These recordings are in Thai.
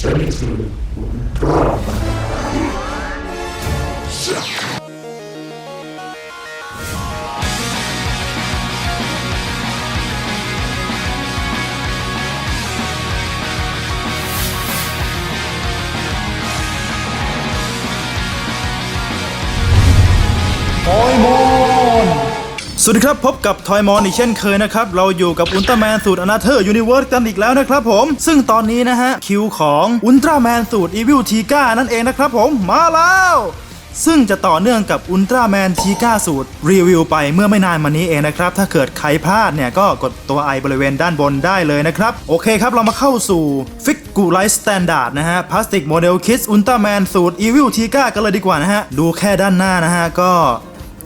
Sempre prova. สวัสดีครับ พบกับทอยมอนอีกเช่นเคยนะครับ เราอยู่กับอุลตร้าแมนสูตรอนาเธอร์ยูนิเวิร์สกันอีกแล้วนะครับผม ซึ่งตอนนี้นะฮะ คิวของอุลตร้าแมนสูตรอีวิลทีก้านั่นเองนะครับผมมาแล้ว ซึ่งจะต่อเนื่องกับอุลตร้าแมนทีก้าสูตร รีวิวไปเมื่อไม่นานมานี้เองนะครับ ถ้าเกิดใครพลาดเนี่ย ก็กดตัวไอบริเวณด้านบนได้เลยนะครับ โอเคครับ เรามาเข้าสู่ฟิกกูไลท์สแตนดาร์ดนะฮะพลาสติกโมเดลคิดอุลตร้าแมนสูตรอีวิลทีก้ากันเลยดีกว่านะฮะดูแค่ด้านหน้านะฮะก็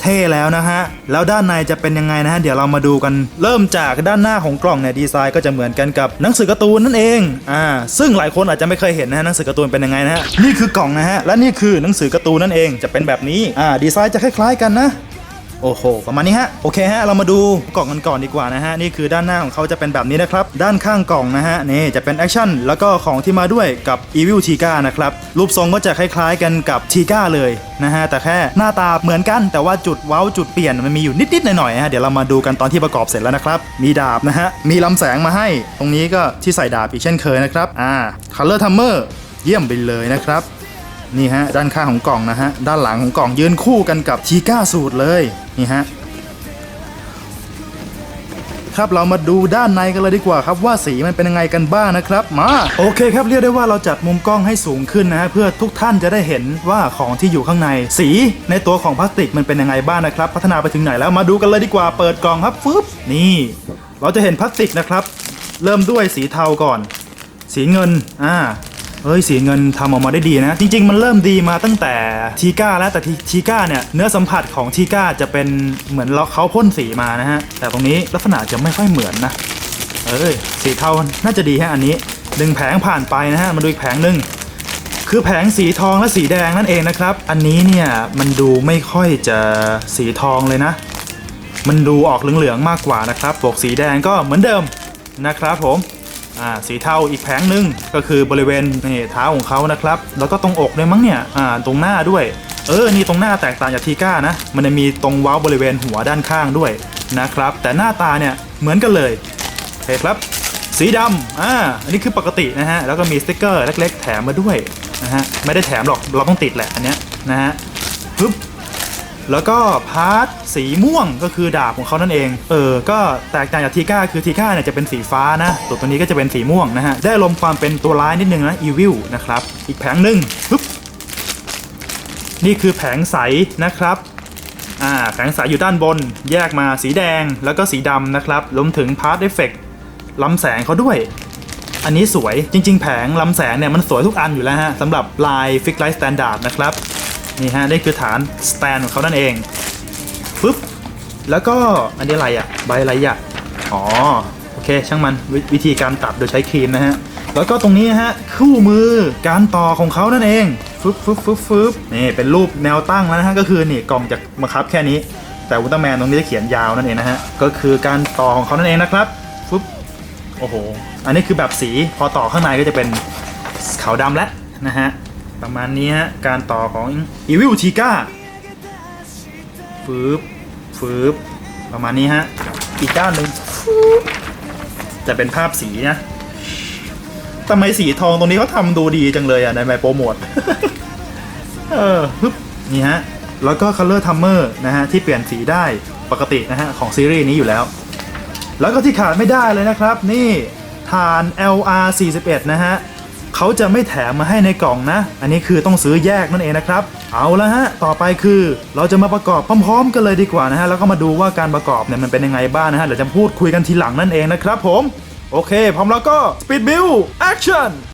เท่แล้วนะฮะ แล้วด้านในจะเป็นยังไงนะฮะ เดี๋ยวเรามาดูกัน เริ่มจากด้านหน้าของกล่องเนี่ยดีไซน์ก็จะเหมือนกันกับหนังสือการ์ตูนนั่นเอง อ่า ซึ่งหลายคนอาจจะไม่เคยเห็นนะฮะหนังสือการ์ตูนเป็นยังไงนะฮะ นี่คือกล่องนะฮะ และนี่คือหนังสือการ์ตูนนั่นเอง จะเป็นแบบนี้ อ่า ดีไซน์จะคล้ายๆกันนะ โอ้โห ประมาณนี้ฮะ โอเคฮะ เรามาดูกล่องกันก่อนดีกว่านะฮะ นี่คือด้านหน้าของเขาจะเป็นแบบนี้นะครับ ด้านข้างกล่องนะฮะ นี่จะเป็นแอคชั่น แล้วก็ของที่มาด้วยกับ Evil t i g a นะครับ รูปทรงก็จะคล้ายๆกันกับ t i g a เลยนะฮะ แต่แค่หน้าตาเหมือนกัน แต่ว่าจุดเว้าจุดเปลี่ยนมันมีอยู่นิดๆหน่อยๆฮะ เดี๋ยวเรามาดูกันตอนที่ประกอบเสร็จแล้วนะครับ มีดาบนะฮะ มีลำแสงมาให้ ตรงนี้ก็ที่ใส่ดาบอีกเช่นเคยนะครับ อ่า Color Timer เยี่ยมไปเลยนะครับ นี่ฮะด้านข้างของกล่องนะฮะด้านหลังของกล่องยืนคู่กันกับทีก้าสูตรเลยนี่ฮะครับเรามาดูด้านในกันเลยดีกว่าครับว่าสีมันเป็นยังไงกันบ้างนะครับมาโอเคครับเรียกได้ว่าเราจัดมุมกล้องให้สูงขึ้นนะฮะเพื่อทุกท่านจะได้เห็นว่าของที่อยู่ข้างใน สีในตัวของพลาสติกมันเป็นยังไงบ้างนะครับ พัฒนาไปถึงไหนแล้วมาดูกันเลยดีกว่าเปิดกล่องครับฟึบนี่ เราจะเห็นพลาสติกนะครับ เริ่มด้วยสีเทาก่อน สีเงินอ่า เฮ้ยสีเงินทำออกมาได้ดีนะ จริง ๆ มันเริ่มดีมาตั้งแต่ทีก้าแล้วแต่ทีก้าเนี่ยเนื้อสัมผัสของทีก้าจะเป็นเหมือนเราเขาพ่นสีมานะฮะ แต่ตรงนี้ลักษณะจะไม่ค่อยเหมือนนะ เอ้ยสีเทาน่าจะดีฮะอันนี้ดึงแผงผ่านไปนะฮะมาดูอีกแผงหนึ่งคือแผงสีทองและสีแดงนั่นเองนะครับ อันนี้เนี่ยมันดูไม่ค่อยจะสีทองเลยนะ มันดูออกเหลืองๆมากกว่านะครับปกสีแดงก็เหมือนเดิมนะครับผม อ่าสีเทาอีกแผงหนึ่งก็คือบริเวณนี่เท้าของเขานะครับ แล้วก็ตรงอกด้วยมั้งเนี่ยอ่าตรงหน้าด้วย เออนี่ตรงหน้าแตกต่างจากทีก้านะ มันจะมีตรงเว้าบริเวณหัวด้านข้างด้วยนะครับ แต่หน้าตาเนี่ยเหมือนกันเลยโอเคครับ สีดำอ่าอันนี้คือปกตินะฮะแล้วก็มีสติกเกอร์เล็ก ๆ แถมมาด้วยนะฮะไม่ได้แถมหรอกเราต้องติดแหละอันเนี้ยนะฮะปึ๊บ แล้วก็พาร์ทสีม่วงก็คือดาบของเขานั่นเอง เออ ก็แตกต่างจากทีก้าคือทีก้าเนี่ยจะเป็นสีฟ้านะ ตัวตัวนี้ก็จะเป็นสีม่วงนะฮะ ได้ลมความเป็นตัวร้ายนิดนึงนะอีวิลนะครับ อีกแผงหนึ่งปึ๊บ นี่คือแผงใสนะครับอ่าแผงใสอยู่ด้านบน แยกมาสีแดงแล้วก็สีดำนะครับรวมถึงพาร์ทเอฟเฟกต์ลำแสงเขาด้วยอันนี้สวยจริง ๆ แผงลำแสงเนี่ยมันสวยทุกอันอยู่แล้วฮะสำหรับลายฟิกไลท์สแตนดาร์ดนะครับ นี่ฮะนี่คือฐานสแตนของเขานั่นเองปึ๊บแล้วก็อันนี้อะไรอะ่ะใบอะไรอะ่ะอ๋อโอเคช่างมันววิธีการตัดโดยใช้ครีมนะฮะแล้วก็ตรงนี้ฮะคู่มือการต่อของเขานั่นเองฟึบฟึบฟึบฟึบนี่เป็นรูปแนวตั้งแล้วนะฮะก็คือนี่กล่องจะมาคับแค่นี้ แต่อุลตร้าแมนตรงนี้จะเขียนยาวนั่นเองนะฮะก็คือการต่อของเขานั่นเองนะครับฟึบโอ้โหอันนี้คือแบบสีพอต่อข้างในก็จะเป็นขาวดำแล้วนะฮะ ประมาณนี้ฮะ การต่อของ Evil t i g a ฟืบฟืบประมาณนี้ฮะ อีกด้านหนึ่งจะเป็นภาพสีนะทำไมสีทองตรงนี้เขาทำดูดีจังเลยอะ ในไมโปรโมทเออฮึบนี่ฮะ แล้วก็ Color Timer นะฮะ ที่เปลี่ยนสีได้ปกตินะฮะ ของซีรีส์นี้อยู่แล้ว แล้วก็ที่ขาดไม่ได้เลยนะครับ นี่ฐาน LR 41นะฮะ เขาจะไม่แถมมาให้ในกล่องนะ อันนี้คือต้องซื้อแยกนั่นเองนะครับ เอาละฮะ ต่อไปคือ เราจะมาประกอบพร้อม ๆ กันเลยดีกว่านะฮะ แล้วก็มาดูว่าการประกอบเนี่ยมันเป็นยังไงบ้างนะฮะ เดี๋ยวจะพูดคุยกันทีหลังนั่นเองนะครับผม โอเค พร้อมแล้วก็ Speed Build Action「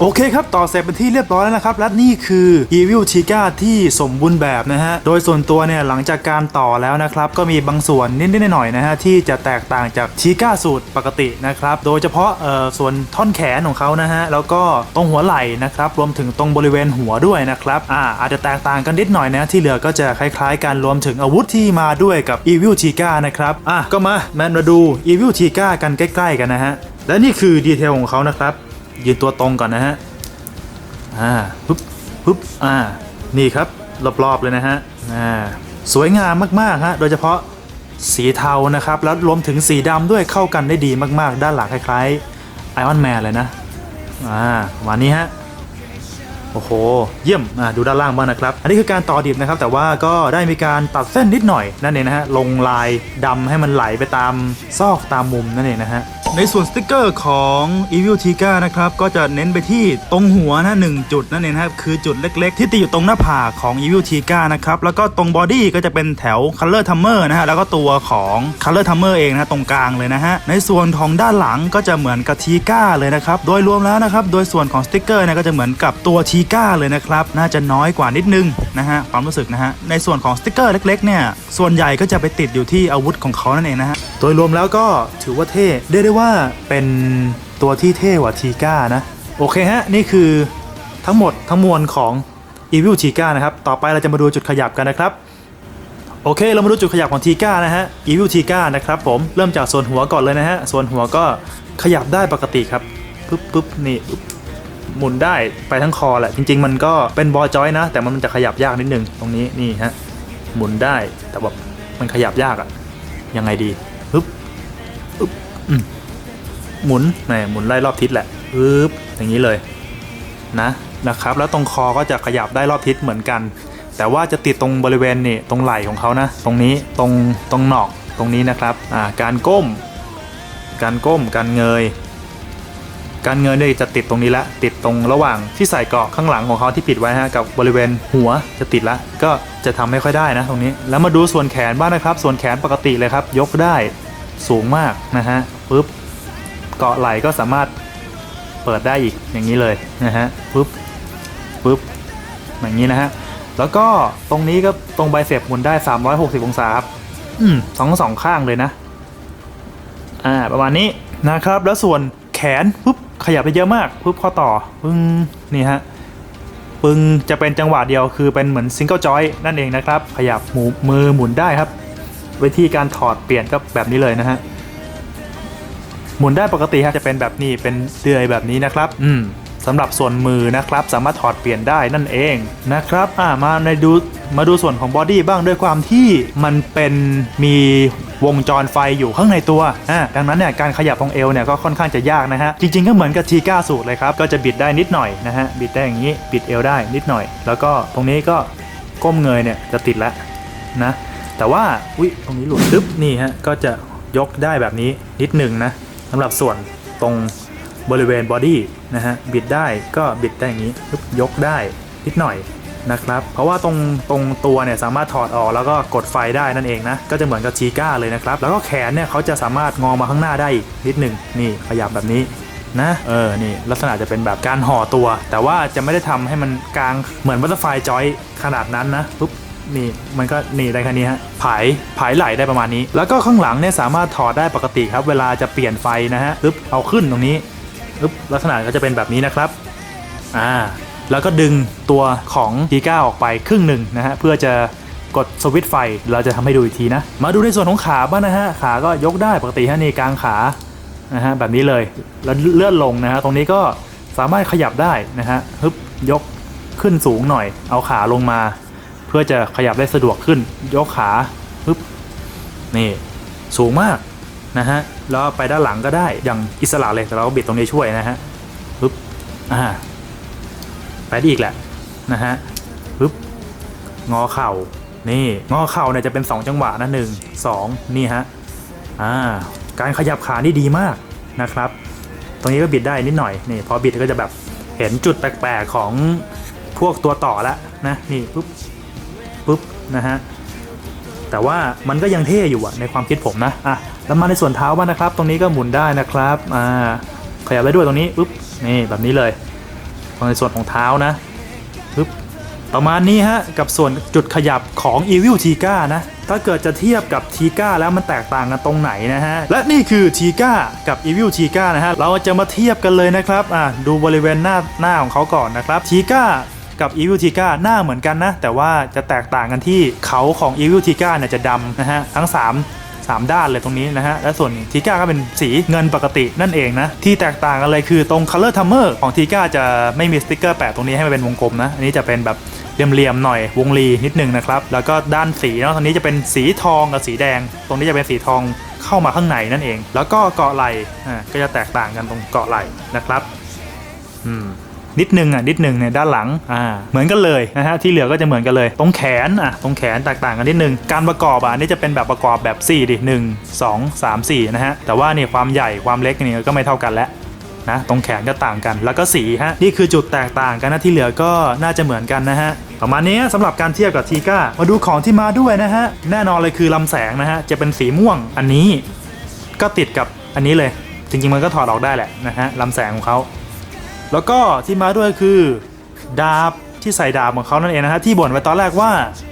โอเคครับ ต่อเสร็จเป็นที่เรียบร้อยแล้วนะครับ และนี่คือ Evil Chica ที่สมบูรณ์แบบนะฮะ โดยส่วนตัวเนี่ย หลังจากการต่อแล้วนะครับ ก็มีบางส่วนนิดๆหน่อยๆนะฮะ ที่จะแตกต่างจากชิก้าสูตรปกตินะครับ โดยเฉพาะเอ่อส่วนท่อนแขนของเขานะฮะ แล้วก็ตรงหัวไหล่นะครับ รวมถึงตรงบริเวณหัวด้วยนะครับ อ่า อาจจะแตกต่างกันนิดหน่อยนะ ที่เหลือก็จะคล้ายๆกันรวมถึงอาวุธที่มาด้วยกับ Evil Chica นะครับ อะก็มาแมนมาดู Evil Chica กันใกล้ ๆ กันนะฮะ และนี่คือดีเทลของเขานะครับ ยืนตัวตรงก่อนนะฮะอ่าปึ๊บปึ๊บอ่านี่ครับรอบๆเลยนะฮะอ่าสวยงามมากๆฮะโดยเฉพาะสีเทานะครับแล้วรวมถึงสีดำด้วยเข้ากันได้ดีมากๆ ด้านหลังคล้ายๆไอออนแมนเลยนะอ่าประมาณนี้ฮะ โอ้โห เยี่ยมอ่าดูด้านล่างบ้างนะครับ อันนี้คือการต่อดิบนะครับ แต่ว่าก็ได้มีการตัดเส้นนิดหน่อยนั่นเองนะฮะลงลายดำให้มันไหลไปตามซอกตามมุมนั่นเองนะฮะในส่วนสติกเกอร์ของ Evil Chica นะครับ ก็จะเน้นไปที่ตรงหัวนะหนึ่งจุดนั่นเองนะครับ คือจุดเล็กๆ ที่ติดอยู่ตรงหน้าผากของ Evil Chica นะครับ แล้วก็ตรงบอดี้ก็จะเป็นแถว Color Timer นะฮะ แล้วก็ตัวของ Color Timer เองนะตรงกลางเลยนะฮะ ในส่วนของด้านหลังก็จะเหมือนกับ Chica เลยนะครับ โดยรวมแล้วนะครับ โดยส่วนของสติกเกอร์นี่ยก็จะเหมือนกับตัว Chica เลยนะครับ น่าจะน้อยกว่านิดนึงนะฮะความรู้สึกนะฮะ ในส่วนของสติกเกอร์เล็กๆเนี่ย ส่วนใหญ่ก็จะไปติดอยู่ที่อาวุธของเขานั่นเองนะฮะ โดยรวมแล้วก็ถือว่าเท่เรียกได้ว่าเป็นตัวที่เท่กว่าทีก้านะ โอเคฮะ นี่คือทั้งหมดทั้งมวลของ Evil Chica นะครับ ต่อไปเราจะมาดูจุดขยับกันนะครับโอเค เรามาดูจุดขยับของทีก้านะฮะ Evil Chica นะครับผม เริ่มจากส่วนหัวก่อนเลยนะฮะ ส่วนหัวก็ขยับได้ปกติครับ ปึ๊บปึ๊บนี่ปึ๊บ หมุนได้ไปทั้งคอแหละ จริง ๆ มันก็เป็นบอลจอยนะ แต่มันจะขยับยากนิดนึงตรงนี้นี่ฮะหมุนได้แต่แบบมันขยับยากอะยังไงดีปึ๊บปึ๊บอืมหมุนแหมหมุนไล่รอบทิศแหละปึ๊บอย่างนี้เลยนะนะครับ แล้วตรงคอก็จะขยับได้รอบทิศเหมือนกัน แต่ว่าจะติดตรงบริเวณนี่ตรงไหล่ของเขานะ ตรงนี้ตรงตรงหนอกตรงนี้นะครับอ่าการก้ม การก้มการเงย การเงินเนี่ยจะติดตรงนี้ละติด ตรงระหว่างที่ใส่เกาะข้างหลังของเขาที่ปิดไว้ฮะกับบริเวณหัวจะติดละ ก็จะทำไม่ค่อยได้นะตรงนี้ แล้วมาดูส่วนแขนบ้างนะครับ ส่วนแขนปกติเลยครับ ยกได้สูงมากนะฮะปึ๊บเกาะไหล่ก็สามารถเปิดได้อีกอย่างนี้เลยนะฮะปึ๊บปึ๊บอย่างนี้นะฮะแล้วก็ตรงนี้ก็ตรงไบเซปหมุนได้ 360 องศาครับอืมสองสองข้างเลยนะ อ่า ประมาณนี้นะครับ แล้วส่วนแขนปุ๊บ ขยับไปเยอะมากปุ๊บข้อต่อปึ้งนี่ฮะปึ้งจะเป็นจังหวะเดียวคือเป็นเหมือนซิงเกิลจอยนั่นเองนะครับ ขยับหมูมือหมุนได้ครับ วิธีการถอดเปลี่ยนก็แบบนี้เลยนะฮะหมุนได้ปกติครับจะเป็นแบบนี้เป็นเดือยแบบนี้นะครับ อืมสำหรับส่วนมือนะครับ สามารถถอดเปลี่ยนได้นั่นเองนะครับอ่ามาในดูมาดูส่วนของบอดี้บ้างด้วยความที่มันเป็นมี วงจรไฟอยู่ข้างในตัวอ่าดังนั้นเนี่ยการขยับของเอวเนี่ยก็ค่อนข้างจะยากนะฮะจริงๆก็เหมือนกับทีก้าสูตรเลยครับก็จะบิดได้นิดหน่อยนะฮะบิดได้อย่างนี้บิดเอวได้นิดหน่อย แล้วก็ตรงนี้ก็ก้มเงยเนี่ยจะติดแล้วนะแต่ว่าอุ้ยตรงนี้หลุดดึ๊บนี่ฮะก็จะยกได้แบบนี้นิดหนึ่งนะสำหรับส่วนตรงบริเวณบอดี้นะฮะบิดได้ก็บิดได้อย่างนี้ยกได้นิดหน่อย นะครับ เพราะว่าตรงตรงตัวเนี่ยสามารถถอดออกแล้วก็กดไฟได้นั่นเองนะ ก็จะเหมือนกับชีก้าเลยนะครับ แล้วก็แขนเนี่ยเขาจะสามารถงอมาข้างหน้าได้นิดหนึ่งนี่ขยับแบบนี้นะเออ นี่ ลักษณะจะเป็นแบบการห่อตัว แต่ว่าจะไม่ได้ทำให้มันกลางเหมือนบัตเตอร์ไฟจอยขนาดนั้นนะปุ๊บนี่มันก็นี่ได้แค่นี้ฮะผายผายไหลได้ประมาณนี้ แล้วก็ข้างหลังเนี่ยสามารถถอดได้ปกติครับ เวลาจะเปลี่ยนไฟนะฮะปึ๊บเอาขึ้นตรงนี้ปึ๊บลักษณะก็จะเป็นแบบนี้นะครับอ่า แล้วก็ดึงตัวของทีก้าออกไปครึ่งหนึ่งนะฮะเพื่อจะกดสวิตช์ไฟเราจะทำให้ดูอีกทีนะ มาดูในส่วนของขาบ้างนะฮะขาก็ยกได้ปกติฮะนี่กลางขานะฮะแบบนี้เลยแล้วเลื่อนลงนะฮะตรงนี้ก็สามารถขยับได้นะฮะฮึบยกขึ้นสูงหน่อย เอาขาลงมา เพื่อจะขยับได้สะดวกขึ้น ยกขาปึ๊บนี่สูงมากนะฮะแล้วไปด้านหลังก็ได้อย่างอิสระเลยแต่เราก็บิดตรงนี้ช่วยนะฮะปึ๊บอ่า ไปได้อีกแหละนะฮะปึ๊บงอเข่านี่งอเข่าเนี่ยจะเป็น 2 จังหวะนะหนึ่งสองนี่ฮะอ่าการขยับขานี่ดีมากนะครับ ตรงนี้ก็บิดได้นิดหน่อยนี่พอบิดก็จะแบบเห็นจุดแปลกๆของพวกตัวต่อล้วนะนี่ปุ๊บปุ๊บนะฮะแต่ว่ามันก็ยังเท่อยู่อะในความคิดผมนะอะแล้วมาในส่วนเท้าบ้างนะครับ ตรงนี้ก็หมุนได้นะครับอ่าขยับได้ด้วยตรงนี้ปุ๊บนี่แบบนี้เลย ในส่วนของเท้านะปุ๊บประมาณนี้ฮะ กับส่วนจุดขยับของ e v i l t i g a นะ ถ้าเกิดจะเทียบกับ t i g a แล้วมันแตกต่างกันตรงไหนนะฮะ และนี่คือ t i g a กับ e v i l t i g a นะฮะ เราจะมาเทียบกันเลยนะครับ อะดูบริเวณหน้าหน้าของเขาก่อนนะครับ t i g a กับ e v i l t i g a หน้าเหมือนกันนะ แต่ว่าจะแตกต่างกันที่เขาของ e v i l t i g a เนี่ยจะดำนะฮะ ทั้ง 3 3 ด้านเลยตรงนี้นะฮะและส่วนทีก้าก็เป็นสีเงินปกตินั่นเองนะที่แตกต่างกันเลยคือตรง color timer ของทีก้าจะไม่มีสติ๊กเกอร์แปะตรงนี้ให้มันเป็นวงกลมนะอันนี้จะเป็นแบบเหลี่ยมๆหน่อยวงรีนิดนึงนะครับแล้วก็ด้านสีเนาะตรงนี้จะเป็นสีทองกับสีแดง ตรงนี้จะเป็นสีทองเข้ามาข้างในนั่นเอง แล้วก็เกาะไหล่อ่าก็จะแตกต่างกันตรงเกาะไหล่นะครับอืม นิดนึงอะนิดนึงเนี่ยด้านหลังอ่าเหมือนกันเลยนะฮะที่เหลือก็จะเหมือนกันเลย ตรงแขนอะตรงแขนแตกต่างกันนิดนึงการประกอบอะนี่จะเป็นแบบประกอบแบบ4ดิ1 2 3 4นะฮะแต่ว่าเนี่ยความใหญ่ความเล็กนี่ก็ไม่เท่ากันแล้วนะตรงแขนก็ต่างกันแล้วก็สีฮะนี่คือจุดแตกต่างกันนะที่เหลือก็น่าจะเหมือนกันนะฮะประมาณนี้สำหรับการเทียบกับทีก้ามาดูของที่มาด้วยนะฮะแน่นอนเลยคือลำแสงนะฮะจะเป็นสีม่วงอันนี้ก็ติดกับอันนี้เลย จริงๆมันก็ถอดออกได้แหละนะฮะลำแสงของเขา แล้วก็ที่มาด้วยคือดาบที่ใส่ดาบของเขานั่นเองนะฮะที่บ่นไว้ตอนแรกว่า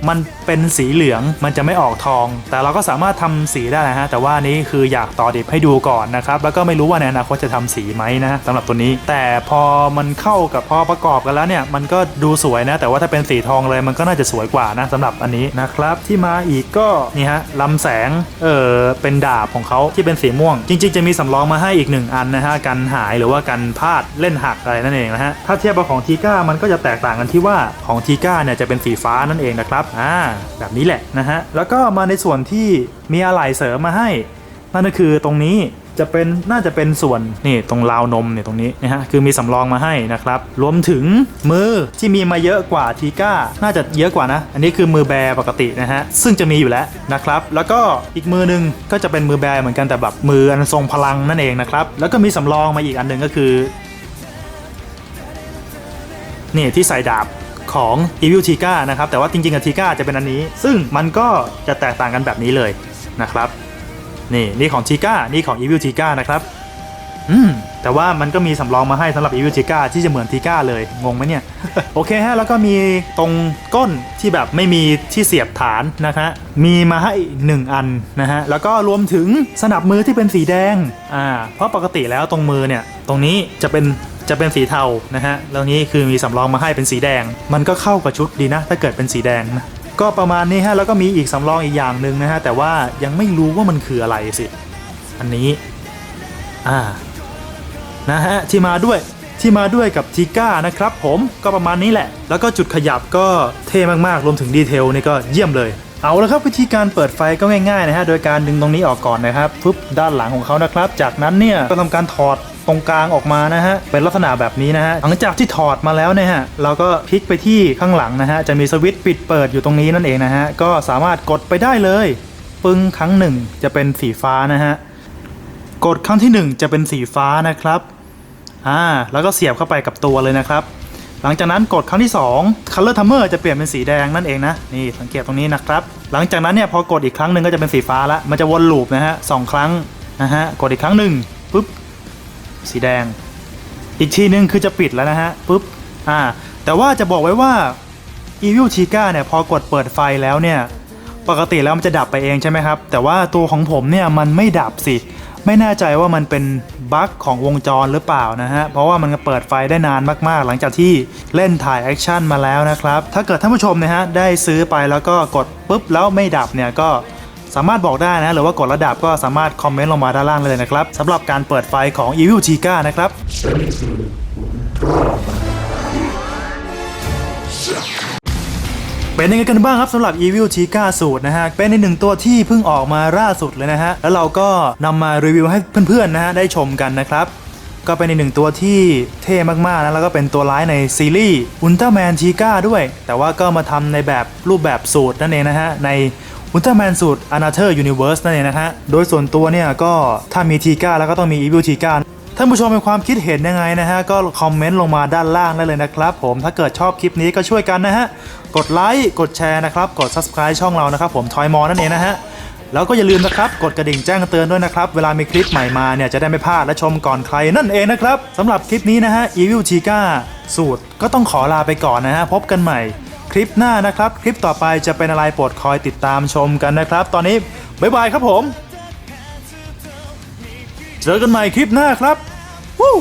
มันเป็นสีเหลืองมันจะไม่ออกทอง แต่เราก็สามารถทำสีได้นะฮะแต่ว่านี้คืออยากต่อดิบให้ดูก่อนนะครับแล้วก็ไม่รู้ว่าในอนาคตจะทำสีไหมนะสำหรับตัวนี้ แต่พอมันเข้ากับพอประกอบกันแล้วเนี่ยมันก็ดูสวยนะแต่ว่าถ้าเป็นสีทองเลยมันก็น่าจะสวยกว่านะสำหรับอันนี้นะครับที่มาอีกก็นี่ฮะลำแสงเออเป็นดาบของเขาที่เป็นสีม่วง จริง ๆ จะมีสำรองมาให้อีกหนึ่งอันนะฮะกันหายหรือว่ากันพลาดเล่นหักอะไรนั่นเองนะฮะถ้าเทียบกับของทีก้ามันก็จะแตกต่างกันที่ว่าของทีก้าเนี่ยจะเป็นสีฟ้านั่นเองนะครับอ่าแบบนี้แหละนะฮะ แล้วก็มาในส่วนที่มีอะไหล่เสริมมาให้ นั่นก็คือตรงนี้จะเป็นน่าจะเป็นส่วนนี่ตรงราวนมเนี่ยตรงนี้นะฮะคือมีสำรองมาให้นะครับ รวมถึงมือที่มีมาเยอะกว่าทีก้า น่าจะเยอะกว่านะ อันนี้คือมือแบร์ปกตินะฮะซึ่งจะมีอยู่แล้วนะครับ แล้วก็อีกมือหนึงก็จะเป็นมือแบร์เหมือนกันแต่แบบมืออันทรงพลังนั่นเองนะครับแล้วก็มีสำรองมาอีกอันหนึ่งก็คือนี่ที่ใส่ดาบ ของ Evil t i g a นะครับ แต่ว่าจริงๆกับ t i g a จะเป็นอันนี้ ซึ่งมันก็จะแตกต่างกันแบบนี้เลยนะครับ นี่นี่ของ t i g a นี่ของ Evil t i g a นะครับ อืม แต่ว่ามันก็มีสำรองมาให้สำหรับ Evil t i g a ที่จะเหมือน t i g a เลย งงไหมเนี่ย โอเคฮะ แล้วก็มีตรงก้นที่แบบไม่มีที่เสียบฐานนะฮะ มีมาให้หนึ่งอันนะฮะ แล้วก็รวมถึงสนับมือที่เป็นสีแดง อ่า เพราะปกติแล้วตรงมือเนี่ย ตรงนี้จะเป็นจะเป็นสีเทานะฮะ แล้วนี้คือมีสำรองมาให้เป็นสีแดง มันก็เข้ากับชุดดีนะ ถ้าเกิดเป็นสีแดงนะก็ประมาณนี้ฮะ แล้วก็มีอีกสำรองอีกอย่างหนึ่งนะฮะ แต่ว่ายังไม่รู้ว่ามันคืออะไรสิ อันนี้ อ่า นะฮะที่มาด้วยที่มาด้วยกับทีก้านะครับผมก็ประมาณนี้แหละ แล้วก็จุดขยับก็เท่มากๆรวมถึงดีเทลนี่ก็เยี่ยมเลยเอาละครับวิธีการเปิดไฟก็ง่ายๆนะฮะโดยการดึงตรงนี้ออกก่อนนะครับฟึบด้านหลังของเขานะครับ จากนั้นเนี่ยก็ทำการถอดตรงกลางออกมานะฮะเป็นลักษณะแบบนี้นะฮะหลังจากที่ถอดมาแล้วเนี่ยฮะเราก็พลิกไปที่ข้างหลังนะฮะจะมีสวิตช์ปิดเปิดอยู่ตรงนี้นั่นเองนะฮะก็สามารถกดไปได้เลย ปึ้งครั้งหนึ่งจะเป็นสีฟ้านะฮะกดครั้งที่หนึ่งจะเป็นสีฟ้านะครับ อ่าแล้วก็เสียบเข้าไปกับตัวเลยนะครับ หลังจากนั้นกดครั้งที่ 2 Color Timer จะเปลี่ยนเป็นสีแดงนั่นเองนะนี่สังเกตตรงนี้นะครับ หลังจากนั้นเนี่ยพอกดอีกครั้งหนึ่งก็จะเป็นสีฟ้าละมันจะวนลูปนะฮะสองครั้งนะฮะกดอีกครั้งหนึ่งปุ๊บสีแดง อีกทีนึงคือจะปิดแล้วนะฮะปุ๊บอ่าแต่ว่าจะบอกไว้ว่า Evil Chica เนี่ยพอกดเปิดไฟแล้วเนี่ยปกติแล้วมันจะดับไปเองใช่ไหมครับ แต่ว่าตัวของผมเนี่ยมันไม่ดับสิ ไม่แน่ใจว่ามันเป็นบั๊กของวงจรหรือเปล่านะฮะ เพราะว่ามันเปิดไฟได้นานมากๆ หลังจากที่เล่นถ่ายแอคชั่นมาแล้วนะครับ ถ้าเกิดท่านผู้ชมนะฮะได้ซื้อไปแล้วก็กดปุ๊บแล้วไม่ดับเนี่ยก็สามารถบอกได้นะ หรือว่ากดระดับก็สามารถคอมเมนต์ลงมาด้านล่างเลยนะครับสำหรับการเปิดไฟของ Evil Chica นะครับ เป็นยังไงกันบ้างครับสำหรับ Evil Chica สูตรนะฮะ เป็นในหนึ่งตัวที่เพิ่งออกมาล่าสุดเลยนะฮะ แล้วเราก็นำมารีวิวให้เพื่อนๆนะฮะได้ชมกันนะครับ ก็เป็นในหนึ่งตัวที่เท่มากๆนะแล้วก็เป็นตัวร้ายในซีรีส์อุลตร้าแมนชีก้าด้วย แต่ว่าก็มาทำในแบบรูปแบบสูตรนั่นเองนะฮะในอุลตร้าแมนสูตร Another Universe นั่นเองนะฮะ โดยส่วนตัวเนี่ยก็ถ้ามีทีก้าแล้วก็ต้องมี Evil Chica ท่านผู้ชมมีความคิดเห็นยังไงนะฮะ ก็คอมเมนต์ลงมาด้านล่างได้เลยนะครับผมถ้าเกิดชอบคลิปนี้ก็ช่วยกันนะฮะ กดไลค์กดแชร์นะครับ กด subscribe ช่องเรานะครับ ผมทอยมอนั่นเองนะฮะแล้วก็อย่าลืมนะครับ กดกระดิ่งแจ้งเตือนด้วยนะครับ เวลามีคลิปใหม่มาเนี่ยจะได้ไม่พลาดและชมก่อนใครนั่นเองนะครับสำหรับคลิปนี้นะฮะ Evil Chica สูตรก็ต้องขอลาไปก่อนนะฮะพบกันใหม่คลิปหน้านะครับ คลิปต่อไปจะเป็นอะไรโปรดคอยติดตามชมกันนะครับ ตอนนี้บ๊ายบายครับผม เจอกันใหม่คลิปหน้าครับวู้